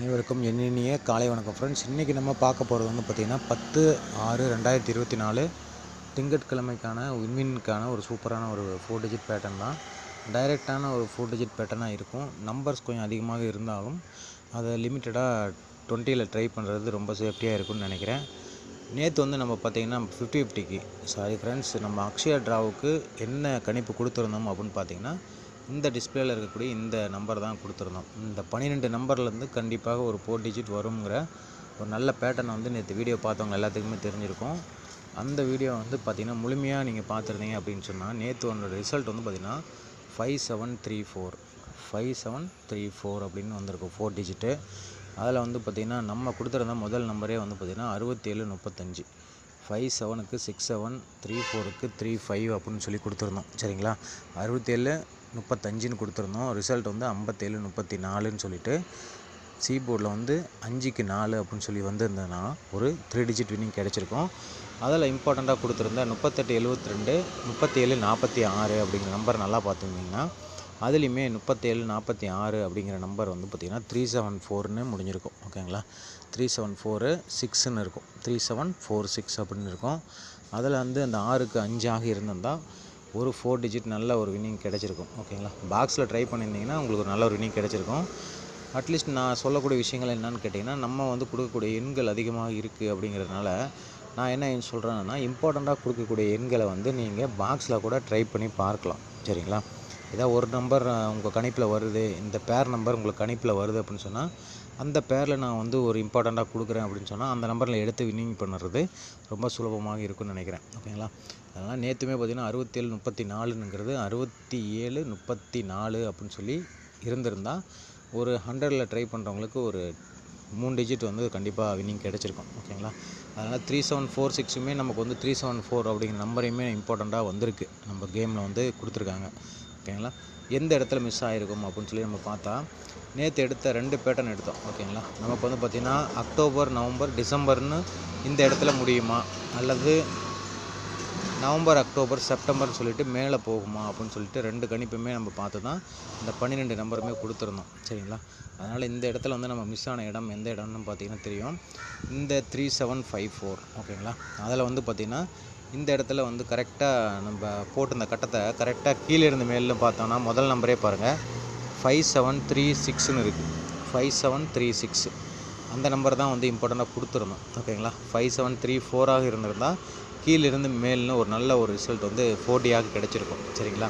அனைவருக்கும் எண்ணினிய காலை வணக்கம் ஃப்ரெண்ட்ஸ் இன்றைக்கி நம்ம பார்க்க போகிறது வந்து பார்த்திங்கன்னா பத்து ஆறு ரெண்டாயிரத்தி இருபத்தி நாலு திங்கட்கிழமைக்கான விண்மீனுக்கான ஒரு சூப்பரான ஒரு ஃபோர் டிஜிட் பேட்டர்ன் தான். டைரெக்டான ஒரு ஃபோர் டிஜிட் பேட்டர்னாக இருக்கும். நம்பர்ஸ் கொஞ்சம் அதிகமாக இருந்தாலும் அதை லிமிட்டடாக டுவெண்ட்டியில் ட்ரை பண்ணுறது ரொம்ப சேஃப்டியாக இருக்கும்னு நினைக்கிறேன். நேற்று வந்து நம்ம பார்த்திங்கன்னா ஃபிஃப்டி ஃபிஃப்டிக்கு சாரி ஃப்ரெண்ட்ஸ் நம்ம அக்ஷயா ட்ராவுக்கு என்ன கணிப்பு கொடுத்துருந்தோம் அப்படின்னு பார்த்தீங்கன்னா இந்த டிஸ்பிளேயில் இருக்கக்கூடிய இந்த நம்பர் தான் கொடுத்துருந்தோம். இந்த பன்னிரெண்டு நம்பர்லேருந்து கண்டிப்பாக ஒரு ஃபோர் டிஜிட் வருங்கிற ஒரு நல்ல பேட்டர்னை வந்து நேற்று வீடியோ பார்த்தவங்க எல்லாத்துக்குமே தெரிஞ்சிருக்கும். அந்த வீடியோ வந்து பார்த்திங்கன்னா முழுமையாக நீங்கள் பார்த்துருந்தீங்க அப்படின்னு சொன்னால் நேற்று உன்னோட ரிசல்ட் வந்து பார்த்திங்கன்னா five seven three four five seven three four அப்படின்னு வந்திருக்கும் ஃபோர் டிஜிட்டு அதில் வந்து பார்த்திங்கன்னா நம்ம கொடுத்துருந்த முதல் நம்பரே வந்து பார்த்திங்கன்னா அறுபத்தேழு முப்பத்தஞ்சு. ஃபைவ் செவனுக்கு சிக்ஸ் செவன் த்ரீ ஃபோருக்கு த்ரீ ஃபைவ் அப்படின்னு சொல்லி கொடுத்துருந்தோம். சரிங்களா? அறுபத்தேழு முப்பத்தஞ்சுன்னு கொடுத்துருந்தோம். ரிசல்ட் வந்து ஐம்பத்தேழு முப்பத்தி நாலுன்னு சொல்லிட்டு சி போர்டில் வந்து அஞ்சுக்கு நாலு அப்படின்னு சொல்லி வந்திருந்ததுன்னா ஒரு த்ரீ டிஜிட் வின்னிங் கிடச்சிருக்கும். அதில் இம்பார்ட்டண்ட்டாக கொடுத்துருந்த முப்பத்தெட்டு எழுபத்தி ரெண்டு முப்பத்தேழு நாற்பத்தி ஆறு அப்படிங்கிற நம்பர் நல்லா பார்த்துருந்தீங்கன்னா அதுலேயுமே முப்பத்தேழு நாற்பத்தி ஆறு அப்படிங்கிற நம்பர் வந்து பார்த்திங்கன்னா த்ரீ செவன் ஃபோர்னு முடிஞ்சிருக்கும். ஓகேங்களா த்ரீ செவன் ஃபோரு சிக்ஸ்ன்னு இருக்கும். த்ரீ செவன் ஃபோர் சிக்ஸ் அப்படின்னு இருக்கும். அதில் வந்து அந்த ஆறுக்கு அஞ்சாக இருந்திருந்தால் ஒரு ஃபோர் டிஜிட் நல்ல ஒரு வின்னிங் கிடச்சிருக்கும் ஓகேங்களா பாக்ஸில் ட்ரை பண்ணியிருந்தீங்கன்னா உங்களுக்கு ஒரு நல்ல ஒரு வின்னிங் கிடச்சிருக்கும். அட்லீஸ்ட் நான் சொல்லக்கூடிய விஷயங்கள் என்னென்னு கேட்டிங்கன்னா நம்ம வந்து கொடுக்கக்கூடிய எண்கள் அதிகமாக இருக்குது அப்படிங்கிறதுனால நான் என்ன சொல்கிறேன்னா இம்பார்ட்டண்ட்டாக கொடுக்கக்கூடிய எண்களை வந்து நீங்கள் பாக்ஸில் கூட ட்ரை பண்ணி பார்க்கலாம் சரிங்களா? ஏதாவது ஒரு நம்பர் உங்கள் கணிப்பில் வருது இந்த பேர் நம்பர் உங்களுக்கு கணிப்பில் வருது அப்படின்னு சொன்னால் அந்த பேரில் நான் வந்து ஒரு இம்பார்ட்டண்ட்டாக கொடுக்குறேன் அப்படின்னு சொன்னால் அந்த நம்பரில் எடுத்து வின்னிங் பண்ணுறது ரொம்ப சுலபமாக இருக்கும்னு நினைக்கிறேன் ஓகேங்களா அதனால் நேற்றுமே பார்த்திங்கன்னா அறுபத்தேழு முப்பத்தி நாலுங்கிறது அறுபத்தி ஏழு முப்பத்தி நாலு அப்படின்னு சொல்லி இருந்திருந்தால் ஒரு ஹண்ட்ரடில் ட்ரை பண்ணுறவங்களுக்கு ஒரு மூணு டிஜிட் வந்து கண்டிப்பாக வின்னிங் கிடச்சிருக்கும் ஓகேங்களா அதனால் த்ரீ செவன் ஃபோர் சிக்ஸுமே நமக்கு வந்து த்ரீ செவன் ஃபோர் அப்படிங்கிற நம்பரையுமே இம்பார்ட்டண்ட்டாக வந்திருக்கு. நம்ம கேமில் வந்து கொடுத்துருக்காங்க ஓகேங்களா எந்த இடத்துல மிஸ் ஆகிருக்கும் அப்படின்னு சொல்லி நம்ம பார்த்தா நேற்று எடுத்த ரெண்டு பேட்டர்ன் எடுத்தோம் ஓகேங்களா நமக்கு வந்து பார்த்திங்கன்னா அக்டோபர் நவம்பர் டிசம்பர்னு இந்த இடத்துல முடியுமா? அல்லது நவம்பர் அக்டோபர் செப்டம்பர்னு சொல்லிட்டு மேலே போகுமா அப்படின்னு சொல்லிட்டு ரெண்டு கணிப்புமே நம்ம பார்த்து தான் இந்த பன்னிரெண்டு நம்பருமே கொடுத்துருந்தோம். சரிங்களா? அதனால் இந்த இடத்துல வந்து நம்ம மிஸ் ஆன இடம் எந்த இடம்னு பார்த்தீங்கன்னா தெரியும். இந்த த்ரீ செவன் ஃபைவ் ஃபோர் ஓகேங்களா? அதில் வந்து பார்த்திங்கன்னா இந்த இடத்துல வந்து கரெக்டாக நம்ம போட்டிருந்த கட்டத்தை கரெக்டாக கீழே இருந்து மேலே பார்த்தோன்னா முதல் நம்பரே பாருங்கள் ஃபைவ் செவன் த்ரீ சிக்ஸ்னு இருக்குது ஃபைவ் செவன் த்ரீ சிக்ஸ் அந்த நம்பர் தான் வந்து இம்பார்ட்டண்ட்டாக கொடுத்துருந்தோம். ஓகேங்களா? ஃபைவ் செவன் த்ரீ ஃபோராக இருந்திருந்தால் கீழிருந்து மேல்னு ஒரு நல்ல ஒரு ரிசல்ட் வந்து ஃபோர்ட்டியாக கிடச்சிருக்கும். சரிங்களா?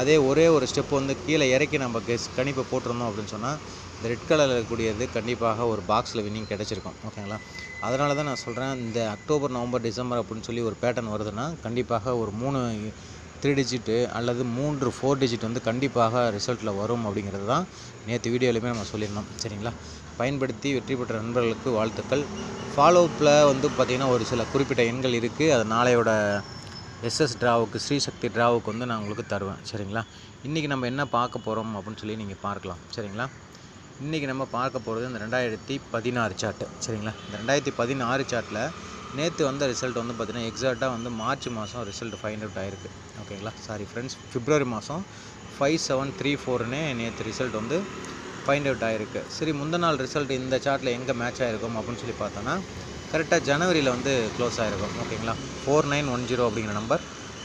அதே ஒரே ஒரு ஸ்டெப் வந்து கீழே இறக்கி நம்ம கெஸ் கணிப்பை போட்டிருந்தோம் அப்படின்னு சொன்னால் இந்த ரெட் கலரில் இருக்கக்கூடியது கண்டிப்பாக ஒரு பாக்ஸில் வின்னிங் கிடச்சிருக்கும். ஓகேங்களா அதனால தான் நான் சொல்கிறேன் இந்த அக்டோபர் நவம்பர் டிசம்பர் அப்படின்னு சொல்லி ஒரு பேட்டர்ன் வருதுன்னா கண்டிப்பாக ஒரு மூணு த்ரீ டிஜிட்டு அல்லது மூன்று ஃபோர் டிஜிட் வந்து கண்டிப்பாக ரிசல்ட்டில் வரும் அப்படிங்கிறது தான் நேற்று வீடியோலையுமே நம்ம சொல்லியிருந்தோம். சரிங்களா? பயன்படுத்தி வெற்றி பெற்ற நண்பர்களுக்கு வாழ்த்துக்கள். ஃபாலோஅப்பில் வந்து பார்த்திங்கன்னா ஒரு சில குறிப்பிட்ட எண்கள் இருக்குது அது நாளையோட எஸ்எஸ் ட்ராவுக்கு ஸ்ரீசக்தி ட்ராவுக்கு வந்து நான் உங்களுக்கு தருவேன். சரிங்களா? இன்றைக்கி நம்ம என்ன பார்க்க போகிறோம் அப்படின்னு சொல்லி நீங்கள் பார்க்கலாம். சரிங்களா? இன்றைக்கி நம்ம பார்க்க போகிறது இந்த ரெண்டாயிரத்தி பதினாறு சார்ட்டு சரிங்களா? இந்த ரெண்டாயிரத்தி பதினாறு சார்ட்டில் நேற்று வந்த ரிசல்ட் வந்து பார்த்திங்கன்னா எக்ஸாக்டாக வந்து மார்ச் மாதம் ரிசல்ட் ஃபைண்ட் அவுட் ஆயிருக்கு. ஓகேங்களா? சாரி ஃப்ரெண்ட்ஸ் பிப்ரவரி மாதம் ஃபைவ் செவன் த்ரீ ஃபோர்னே நேற்று ரிசல்ட் வந்து ஃபைண்ட் அவுட் ஆகிருக்கு சரி முந்தின நாள் ரிசல்ட் இந்த சார்ட்டில் எங்கே மேட்ச் ஆகிருக்கும் அப்படின்னு சொல்லி பார்த்தோன்னா கரெக்டாக ஜனவரியில் வந்து க்ளோஸ் ஆகிருக்கும் ஓகேங்களா? ஃபோர் நைன் ஒன் ஜீரோ அப்படிங்கிற நம்பர்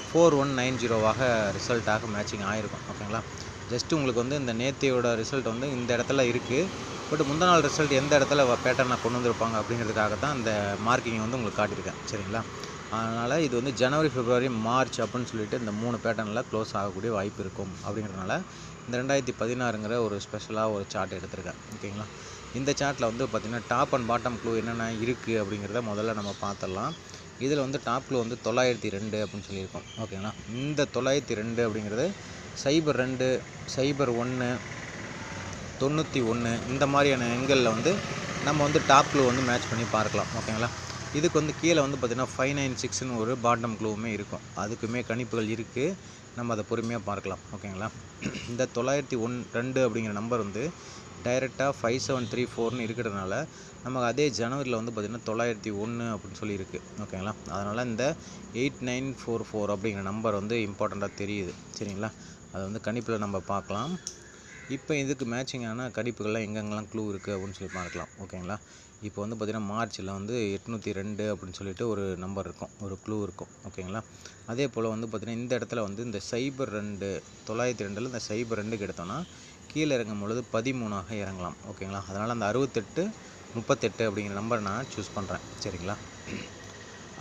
ஃபோர் ஒன் நைன் ஜீரோவாக ரிசல்ட்டாக மேட்சிங் ஆகிருக்கும் ஓகேங்களா? ஜஸ்ட் உங்களுக்கு வந்து இந்த நேத்தியோட ரிசல்ட் வந்து இந்த இடத்துல இருக்குது பட் முந்தின நாள் ரிசல்ட் எந்த இடத்துல பேட்டர்னை கொண்டு வந்திருப்பாங்க அப்படிங்கிறதுக்காக தான் இந்த மார்க்கிங் வந்து உங்களுக்கு காட்டியிருக்கேன். சரிங்களா? அதனால் இது வந்து ஜனவரி பிப்ரவரி மார்ச் அப்படின்னு சொல்லிட்டு இந்த மூணு பேட்டர்னில் க்ளோஸ் ஆகக்கூடிய வாய்ப்பு இருக்கும் அப்படிங்கிறதுனால இந்த ரெண்டாயிரத்தி பதினாறுங்கிற ஒரு ஸ்பெஷலாக ஒரு சார்ட் எடுத்திருக்கேன். ஓகேங்களா? இந்த சார்ட்டில் வந்து பார்த்திங்கன்னா டாப் அண்ட் பாட்டம் க்ளூ என்னென்ன இருக்குது அப்படிங்கிறத முதல்ல நம்ம பார்த்துடலாம் இதில் வந்து டாப் க்ளூ வந்து தொள்ளாயிரத்தி ரெண்டு அப்படின்னு சொல்லியிருக்கோம். ஓகேங்களா? இந்த தொள்ளாயிரத்தி ரெண்டு அப்படிங்கிறது சைபர் ரெண்டு சைபர் ஒன்று தொண்ணூற்றி ஒன்று இந்த மாதிரியான எண்களில் வந்து நம்ம வந்து டாப் க்ளூ வந்து மேட்ச் பண்ணி பார்க்கலாம் ஓகேங்களா இதுக்கு வந்து கீழே வந்து பார்த்திங்கன்னா ஃபைவ் நைன் சிக்ஸ்னு ஒரு பாட்டம் க்ளூவுமே இருக்கும். அதுக்குமே கணிப்புகள் இருக்குது நம்ம அதை பொறுமையாக பார்க்கலாம் ஓகேங்களா இந்த தொள்ளாயிரத்தி ஒன் ரெண்டு அப்படிங்கிற நம்பர் வந்து டைரெக்டாக ஃபைவ் செவன் த்ரீ ஃபோர்னு இருக்கிறதுனால நமக்கு அதே ஜனவரியில் வந்து பார்த்திங்கன்னா தொள்ளாயிரத்தி ஒன்று அப்படின்னு சொல்லி இருக்குது ஓகேங்களா அதனால் இந்த எயிட் நைன் ஃபோர் ஃபோர் அப்படிங்கிற நம்பர் வந்து இம்பார்ட்டண்ட்டாக தெரியுது சரிங்களா? அதை வந்து கணிப்பில் நம்ம பார்க்கலாம். இப்போ இதுக்கு மேட்சிங்கான கடிப்புகள்லாம் எங்கெங்கெல்லாம் க்ளூ இருக்குது அப்படின்னு சொல்லி பார்க்கலாம் ஓகேங்களா இப்போ வந்து பார்த்திங்கன்னா மார்ச்சில் வந்து எட்நூற்றி ரெண்டு அப்படின்னு சொல்லிட்டு ஒரு நம்பர் இருக்கும் ஒரு க்ளூ இருக்கும் ஓகேங்களா அதே போல் வந்து பார்த்திங்கன்னா இந்த இடத்துல வந்து இந்த சைபர் ரெண்டு தொள்ளாயிரத்தி ரெண்டில் இந்த சைபர் ரெண்டுக்கு எடுத்தோன்னா கீழே இறங்கும் பொழுது பதிமூணாக இறங்கலாம் ஓகேங்களா அதனால் அந்த அறுபத்தெட்டு முப்பத்தெட்டு அப்படிங்கிற நம்பர் நான் சூஸ் பண்ணுறேன் சரிங்களா?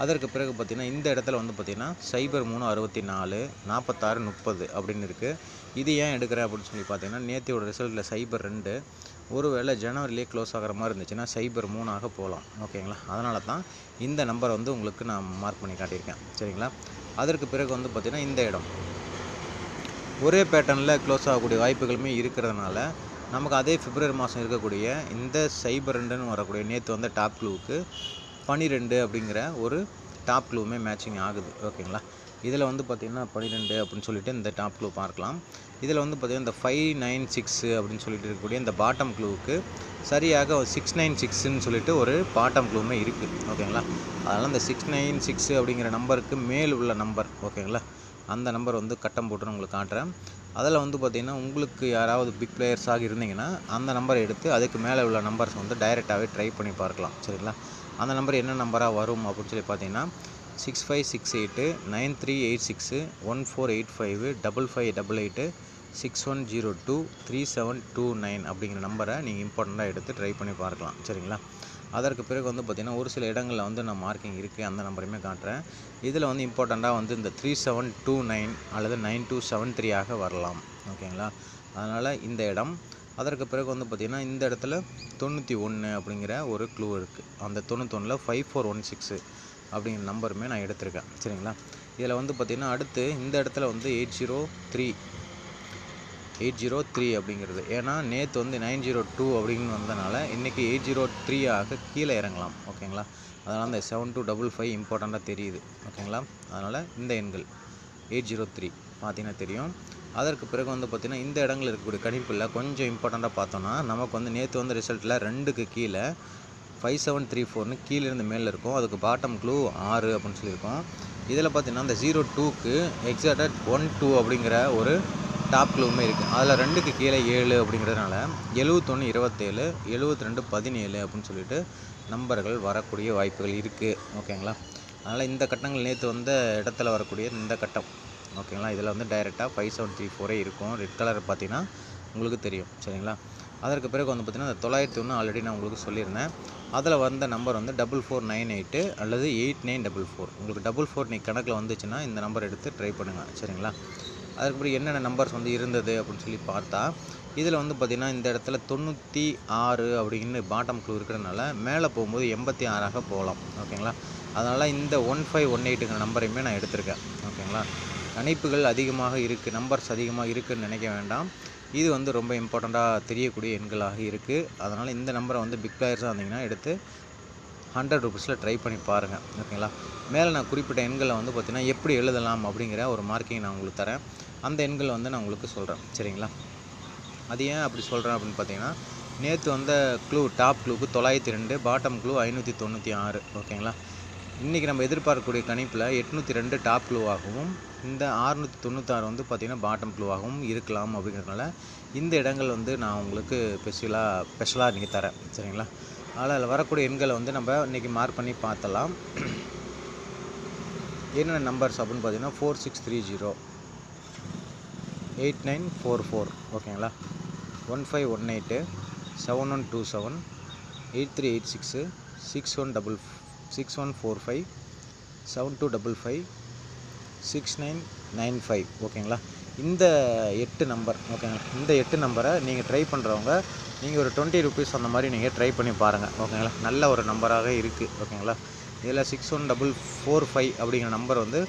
அதற்கு பிறகு பார்த்திங்கன்னா இந்த இடத்துல வந்து பார்த்திங்கன்னா சைபர் மூணு அறுபத்தி நாலு நாற்பத்தாறு முப்பது அப்படின்னு இருக்குது இது ஏன் எடுக்கிறேன் அப்படின்னு சொல்லி பார்த்தீங்கன்னா நேத்தியோட ரிசல்ட்டில் சைபர் ரெண்டு. ஒருவேளை ஜனவரிலேயே க்ளோஸ் ஆகிற மாதிரி இருந்துச்சுன்னா சைபர் மூணாக போகலாம். ஓகேங்களா? அதனால தான் இந்த நம்பரை வந்து உங்களுக்கு நான் மார்க் பண்ணி காட்டியிருக்கேன். சரிங்களா? அதற்கு பிறகு வந்து பார்த்திங்கன்னா இந்த இடம். ஒரே பேட்டர்னில் க்ளோஸ் ஆகக்கூடிய வாய்ப்புகளுமே இருக்கிறதுனால நமக்கு அதே பிப்ரவரி மாதம் இருக்கக்கூடிய இந்த சைபர் ரெண்டுன்னு வரக்கூடிய நேற்று வந்த டாப் க்ளூவுக்கு பனிரெண்டு அப்படிங்கிற ஒரு டாப் க்ளூவுமே மேட்சிங் ஆகுது. ஓகேங்களா இதில் வந்து பார்த்திங்கன்னா பன்னிரெண்டு அப்படின்னு சொல்லிட்டு இந்த டாப் க்ளூ பார்க்கலாம். இதில் வந்து பார்த்திங்கன்னா இந்த ஃபைவ் நைன் சிக்ஸு அப்படின்னு சொல்லிட்டு இருக்கக்கூடிய இந்த பாட்டம் க்ளூவுக்கு சரியாக சிக்ஸ் நைன் சிக்ஸ்ன்னு சொல்லிட்டு ஒரு பாட்டம் க்ளூவுமே இருக்குது ஓகேங்களா அதனால் இந்த சிக்ஸ் நைன் சிக்ஸு அப்படிங்கிற நம்பருக்கு மேல் உள்ள நம்பர் ஓகேங்களா அந்த நம்பர் வந்து கட்டம் போட்டு உங்களுக்கு காட்டுறேன். அதில் வந்து பார்த்திங்கன்னா உங்களுக்கு யாராவது பிக் பிளேயர்ஸாக இருந்தீங்கன்னா அந்த நம்பரை எடுத்து அதுக்கு மேலே உள்ள நம்பர்ஸ் வந்து டைரெக்டாகவே ட்ரை பண்ணி பார்க்கலாம். சரிங்களா? அந்த நம்பர் என்ன நம்பராக வரும் அப்படின்னு சொல்லி பார்த்தீங்கன்னா six five six eight nine three eight six one four eight five double five double eight six one zero two three seven two nine அப்படிங்கிற நம்பரை நீங்கள் இம்பார்ட்டண்ட்டாக எடுத்து ட்ரை பண்ணி பார்க்கலாம். சரிங்களா? அதற்கு பிறகு வந்து பார்த்திங்கன்னா ஒரு சில இடங்களில் வந்து நான் மார்க்கிங் இருக்குது அந்த நம்பரையுமே காட்டுறேன். இதில் வந்து இம்பார்ட்டண்ட்டாக வந்து இந்த த்ரீ செவன் டூ நைன் அல்லது நைன் டூ செவன் த்ரீ ஆக வரலாம். ஓகேங்களா? அதனால் இந்த இடம் அதற்கு பிறகு வந்து பார்த்திங்கன்னா இந்த இடத்துல தொண்ணூற்றி ஒன்று அப்படிங்கிற ஒரு க்ளூ இருக்குது அந்த தொண்ணூத்தொன்னில் ஃபைவ் ஃபோர் ஒன் சிக்ஸு அப்படிங்கிற நம்பருமே நான் எடுத்திருக்கேன். சரிங்களா? இதில் வந்து பார்த்திங்கன்னா அடுத்து இந்த இடத்துல வந்து eight zero three eight zero three அப்படிங்கிறது. ஏன்னா நேற்று வந்து நைன் ஜீரோ டூ அப்படின்னு வந்தனால இன்றைக்கி எயிட் ஜீரோ த்ரீ ஆக கீழே இறங்கலாம். ஓகேங்களா? அதனால் அந்த செவன் டூ டபுள் ஃபைவ் இம்பார்ட்டண்ட்டாக தெரியுது. ஓகேங்களா? அதனால் இந்த எண்கள் எயிட் ஜீரோ த்ரீ பார்த்தீங்கன்னா தெரியும். அதற்கு பிறகு வந்து பார்த்திங்கன்னா இந்த இடங்களில் இருக்கக்கூடிய கணிப்பில் கொஞ்சம் இம்பார்ட்டண்ட்டாக பார்த்தோன்னா நமக்கு வந்து நேற்று வந்து ரிசல்ட்டில் ரெண்டுக்கு கீழே ஃபைவ் செவன் த்ரீ ஃபோர்னு கீழே இருந்து மேலே இருக்கும். அதுக்கு பாட்டம் க்ளூ ஆறு அப்படின்னு சொல்லியிருக்கோம். இதில் பார்த்தீங்கன்னா அந்த ஜீரோ டூக்கு எக்ஸாக்டாக ஒன் டூ அப்படிங்கிற ஒரு டாப் க்ளூவுமே இருக்குது அதில் ரெண்டுக்கு கீழே ஏழு அப்படிங்கிறதுனால எழுபத்தொன்று இருபத்தேழு எழுபத்தி ரெண்டு பதினேழு அப்படின்னு சொல்லிட்டு நம்பர்கள் வரக்கூடிய வாய்ப்புகள் இருக்குது ஓகேங்களா? அதனால் இந்த கட்டங்கள் நேற்று வந்த இடத்துல வரக்கூடிய இந்த கட்டம். ஓகேங்களா இதில் வந்து டைரெக்டாக ஃபைவ் செவன் த்ரீ ஃபோரே இருக்கும். ரெட் கலர் பார்த்தீங்கன்னா உங்களுக்கு தெரியும். சரிங்களா? அதற்கு பிறகு வந்து பார்த்திங்கன்னா அந்த தொள்ளாயிரத்தி ஒன்று ஆல்ரெடி நான் உங்களுக்கு சொல்லியிருந்தேன். அதில் வந்த நம்பர் வந்து டபுள் ஃபோர் நைன் எயிட்டு அல்லது எயிட் நைன் டபுள் ஃபோர் உங்களுக்கு டபுள் ஃபோர் நீ கணக்கில் வந்துச்சுன்னா இந்த நம்பர் எடுத்து ட்ரை பண்ணுங்கள் சரிங்களா? அதுக்கப்புறம் என்னென்ன நம்பர்ஸ் வந்து இருந்தது அப்படின்னு சொல்லி பார்த்தா இதில் வந்து பார்த்திங்கன்னா இந்த இடத்துல தொண்ணூற்றி ஆறு அப்படின்னு பாட்டம் க்ளூ இருக்கிறதுனால மேலே போகும்போது எண்பத்தி ஆறாக போகலாம். ஓகேங்களா அதனால் இந்த ஒன் ஃபைவ் ஒன் எயிட்டுங்கிற நம்பரையுமே நான் எடுத்திருக்கேன். ஓகேங்களா கணிப்புகள் அதிகமாக இருக்குது நம்பர்ஸ் அதிகமாக இருக்குதுன்னு நினைக்க வேண்டாம். இது வந்து ரொம்ப இம்பார்ட்டண்ட்டாக தெரியக்கூடிய எண்களாக இருக்குது அதனால் இந்த நம்பரை வந்து பிக் பிளேயர்ஸாக இருந்தீங்கன்னா எடுத்து ஹண்ட்ரட் ருபீஸில் ட்ரை பண்ணி பாருங்கள் ஓகேங்களா மேலே நான் குறிப்பிட்ட எண்களை வந்து பார்த்திங்கன்னா எப்படி எழுதலாம் அப்படிங்கிற ஒரு மார்க்கிங் நான் உங்களுக்கு தரேன். அந்த எண்களை வந்து நான் உங்களுக்கு சொல்கிறேன் சரிங்களா? அது ஏன் அப்படி சொல்கிறேன் அப்படின்னு பார்த்தீங்கன்னா நேற்று வந்த க்ளூ டாப் க்ளூக்கு தொள்ளாயிரத்தி ரெண்டு பாட்டம் க்ளூ ஐநூற்றி தொண்ணூற்றி ஆறு. ஓகேங்களா இன்றைக்கி நம்ம எதிர்பார்க்கக்கூடிய கணிப்பில் எட்நூற்றி ரெண்டு டாப் க்ளூவாகவும் இந்த ஆறுநூற்றி தொண்ணூத்தாறு வந்து பார்த்திங்கன்னா பாட்டம் க்ளூவாகவும் இருக்கலாம் அப்படிங்கிறதுனால இந்த இடங்கள் வந்து நான் உங்களுக்கு ஸ்பெஷலாக ஸ்பெஷலாக நீங்கள் தரேன். சரிங்களா? அதில் வரக்கூடிய எண்களை வந்து நம்ம இன்றைக்கி மார்க் பண்ணி பார்த்தலாம் என்னென்ன நம்பர்ஸ் அப்படின்னு பார்த்தீங்கன்னா four six three zero eight nine four four ஓகேங்களா one five one eight seven one two seven eight three eight six six one double six one four five seven two double five six nine nine five ஓகேங்களா இந்த எட்டு number ஓகேங்களா இந்த எட்டு நம்பரை நீங்கள் try பண்ணுறவங்க நீங்கள் ஒரு டுவெண்ட்டி ருபீஸ் அந்த மாதிரி நீங்கள் ட்ரை பண்ணி பாருங்கள் ஓகேங்களா நல்ல ஒரு நம்பராக இருக்குது ஓகேங்களா இதில் six one double four five அப்படிங்கிற நம்பர் வந்து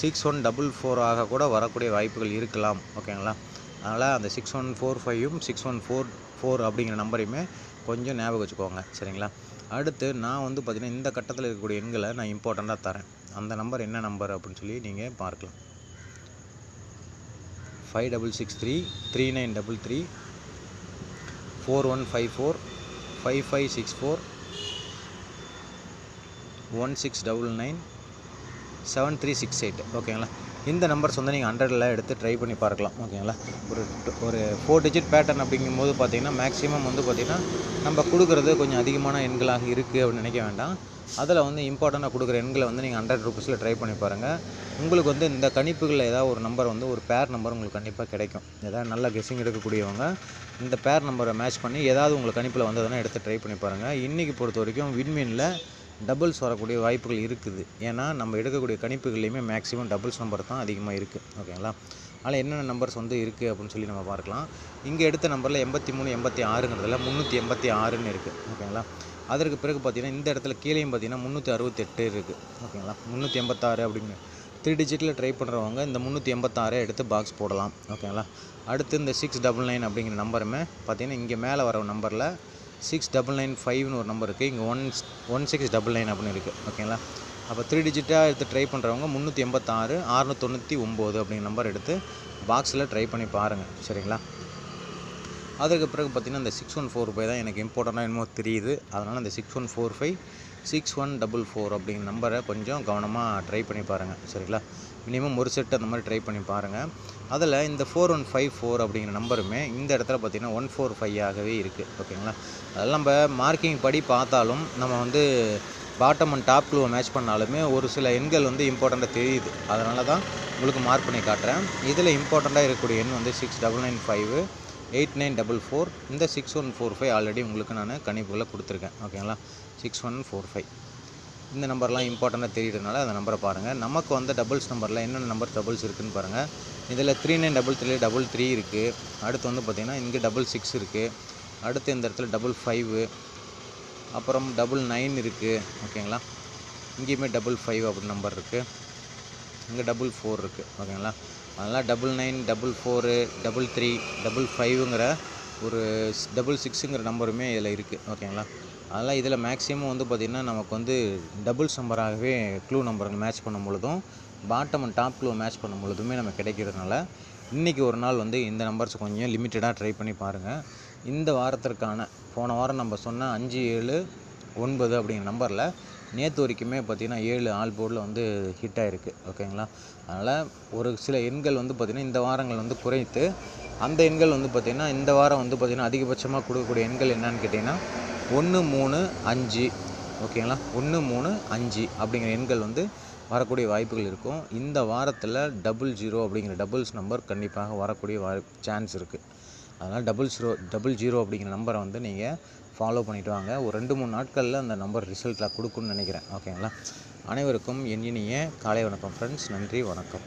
சிக்ஸ் ஒன் டபுள் ஃபோர் ஆக கூட வரக்கூடிய வாய்ப்புகள் இருக்கலாம் ஓகேங்களா அதனால் அந்த சிக்ஸ் ஒன் ஃபோர் ஃபைவும் சிக்ஸ் ஒன் ஃபோர் ஃபோர் அப்படிங்கிற நம்பரையுமே கொஞ்சம் ஞாபகம் வச்சுக்கோங்க சரிங்களா? அடுத்து நான் வந்து பார்த்திங்கன்னா இந்த கட்டத்தில் இருக்கக்கூடிய எண்களை நான் இம்பார்ட்டண்ட்டாக தரேன். அந்த நம்பர் என்ன நம்பர் அப்படின்னு சொல்லி நீங்கள் பார்க்கலாம். Five double six three three nine double three four one five four five five six four one six double nine seven three six eight ஓகேங்களா இந்த நம்பர்ஸ் வந்து நீங்கள் ஹண்ட்ரடில் எடுத்து ட்ரை பண்ணி பார்க்கலாம். ஓகேங்களா ஒரு ஒரு ஃபோர் டிஜிட் பேட்டர்ன் அப்படிங்கும்போது பார்த்தீங்கன்னா மேக்ஸிமம் வந்து பார்த்திங்கன்னா நம்ம கொடுக்குறது கொஞ்சம் அதிகமான எண்களாக இருக்குது அப்படின்னு நினைக்க வேண்டாம். அதில் வந்து இம்பார்ட்டண்ட்டாக கொடுக்குற எண்களை வந்து நீங்கள் ஹண்ட்ரட் ருபீஸில் ட்ரை பண்ணி பாருங்கள் உங்களுக்கு வந்து இந்த கணிப்புகளில் ஏதாவது ஒரு நம்பர் வந்து ஒரு பேர் நம்பர் உங்களுக்கு கண்டிப்பாக கிடைக்கும். ஏதாவது நல்ல கெஸ்ஸிங் எடுக்கக்கூடியவங்க இந்த பேர் நம்பரை மேட்ச் பண்ணி ஏதாவது உங்களுக்கு கணிப்பில் வந்ததுன்னா எடுத்து ட்ரை பண்ணி பாருங்கள் இன்றைக்கி பொறுத்த வரைக்கும் விண்மீனில் டபுள்ஸ் வரக்கூடிய வாய்ப்புகள் இருக்குது. ஏன்னா நம்ம எடுக்கக்கூடிய கணிப்புகள்லையுமே மேக்ஸிமம் டபுள்ஸ் நம்பர் தான் அதிகமாக இருக்குது ஓகேங்களா அதில் என்னென்ன நம்பர்ஸ் வந்து இருக்குது அப்படின்னு சொல்லி நம்ம பார்க்கலாம். இங்கே எடுத்த நம்பரில் எண்பத்தி மூணு எண்பத்தி ஆறுங்கிறதுல முந்நூற்றி எண்பத்தி ஆறுன்னு இருக்குது ஓகேங்களா? அதற்கு பிறகு பார்த்தீங்கன்னா இந்த இடத்துல கீழேயும் பார்த்தீங்கன்னா முந்நூற்றி அறுபத்தெட்டு இருக்குது ஓகேங்களா? முந்நூற்றி எண்பத்தாறு அப்படின்னு. த்ரீ டிஜிட்டில் ட்ரை பண்ணுறவங்க இந்த முந்நூற்றி எண்பத்தாறு எடுத்து பாக்ஸ் போடலாம். ஓகேங்களா? அடுத்து இந்த சிக்ஸ் டபுள் நைன் அப்படிங்கிற நம்பருமே பார்த்தீங்கன்னா இங்கே மேலே வர நம்பரில் சிக்ஸ் டபுள் நைன் ஃபைவ்னு ஒரு நம்பர் இருக்குது இங்கே one one six double nine அப்படின்னு இருக்குது ஓகேங்களா? அப்போ த்ரீ டிஜிட்டாக எடுத்து ட்ரை பண்ணுறவங்க முந்நூற்றி எண்பத்தாறு அறுநூத்தொண்ணூற்றி ஒம்பது அப்படிங்கிற நம்பர் எடுத்து பாக்ஸில் ட்ரை பண்ணி பாருங்கள் சரிங்களா? அதுக்கு பிறகு பார்த்திங்கன்னா இந்த சிக்ஸ் ஒன் ஃபோர் ஃபைவ் தான் எனக்கு இம்பார்ட்டண்ட்டாக என்னமோ தெரியுது. அதனால் அந்த six one four five six one double four அப்படிங்கிற நம்பரை கொஞ்சம் கவனமாக ட்ரை பண்ணி பாருங்கள் சரிங்களா? மினிமம் ஒரு செட் அந்த மாதிரி ட்ரை பண்ணி பாருங்கள் அதில் இந்த ஃபோர் ஒன் ஃபைவ் ஃபோர் அப்படிங்கிற நம்பருமே இந்த இடத்துல பார்த்திங்கன்னா ஒன் ஃபோர் ஃபைவ் ஆகவே இருக்குது ஓகேங்களா? அதெல்லாம் நம்ம மார்க்கிங் படி பார்த்தாலும் நம்ம வந்து பாட்டம் அண்ட் டாப் க்ளூவை மேட்ச் பண்ணாலுமே ஒரு சில எண்கள் வந்து இம்பார்ட்டண்ட்டாக தெரியுது. அதனால தான் உங்களுக்கு மார்க் பண்ணி காட்டுறேன். இதில் இம்பார்ட்டண்ட்டாக இருக்கக்கூடிய எண் வந்து six double nine five eight nine double four இந்த six one four five already உங்களுக்கு நான் கணிப்புகளை கொடுத்துருக்கேன். ஓகேங்களா சிக்ஸ் ஒன் ஃபோர் ஃபைவ் இந்த நம்பர்லாம் இம்பார்ட்டண்ட்டாக தெரியுறதுனால அந்த நம்பரை பாருங்கள் நமக்கு வந்து டபுள்ஸ் நம்பரில் என்னென்ன நம்பர் டபுள்ஸ் இருக்குதுன்னு பாருங்கள் இதில் three nine double three double three இருக்குது அடுத்து வந்து பார்த்திங்கன்னா இங்கே டபுள் சிக்ஸ் இருக்குது அடுத்து இந்த இடத்துல டபுள் ஃபைவு அப்புறம் டபுள் நைன் இருக்குது ஓகேங்களா இங்கேயுமே டபுள் ஃபைவ் அப்படின்னு நம்பர் இருக்குது இங்கே டபுள் ஃபோர் இருக்குது ஓகேங்களா அதனால் double nine double four double three double ஃபைவுங்கிற ஒரு டபுள் சிக்ஸுங்கிற நம்பருமே இதில் இருக்குது ஓகேங்களா அதனால் இதில் மேக்ஸிமம் வந்து பார்த்திங்கன்னா நமக்கு வந்து டபுள்ஸ் நம்பராகவே க்ளூ நம்பருங்க மேட்ச் பண்ணும் பொழுதும் bottom and top clue match பண்ணும் பொழுதுமே நம்ம கிடைக்கிறதுனால இன்றைக்கி ஒரு நாள் வந்து இந்த நம்பர்ஸ் கொஞ்சம் லிமிட்டடாக ட்ரை பண்ணி பாருங்கள் இந்த வாரத்திற்கான போன வாரம் நம்ம சொன்ன அஞ்சு ஏழு ஒன்பது அப்படிங்கிற நம்பரில் நேற்று வரைக்குமே பார்த்திங்கன்னா ஏழு ஆல் போர்டில் வந்து ஹிட் ஆகிருக்கு ஓகேங்களா? அதனால் ஒரு சில எண்கள் வந்து பார்த்திங்கன்னா இந்த வாரங்கள் வந்து குறைத்து அந்த எண்கள் வந்து பார்த்திங்கன்னா இந்த வாரம் வந்து பார்த்திங்கன்னா அதிகபட்சமாக கொடுக்கக்கூடிய எண்கள் என்னன்னு கேட்டிங்கன்னா ஒன்று மூணு அஞ்சு. ஓகேங்களா? ஒன்று மூணு அஞ்சு அப்படிங்கிற எண்கள் வந்து வரக்கூடிய வாய்ப்புகள் இருக்கும். இந்த வாரத்தில் டபுள் ஜீரோ அப்படிங்கிற டபுள்ஸ் நம்பர் கண்டிப்பாக வரக்கூடிய வாய் சான்ஸ் இருக்குது அதனால் டபுள் ஜீரோ டபுள் ஜீரோ அப்படிங்கிற நம்பரை வந்து நீங்கள் ஃபாலோ பண்ணிட்டு வாங்க. ஒரு ரெண்டு மூணு நாட்களில் அந்த நம்பர் ரிசல்ட்டில் கொடுக்குன்னு நினைக்கிறேன். ஓகேங்களா அனைவருக்கும் என் இனிய காலை வணக்கம் ஃப்ரெண்ட்ஸ் நன்றி வணக்கம்.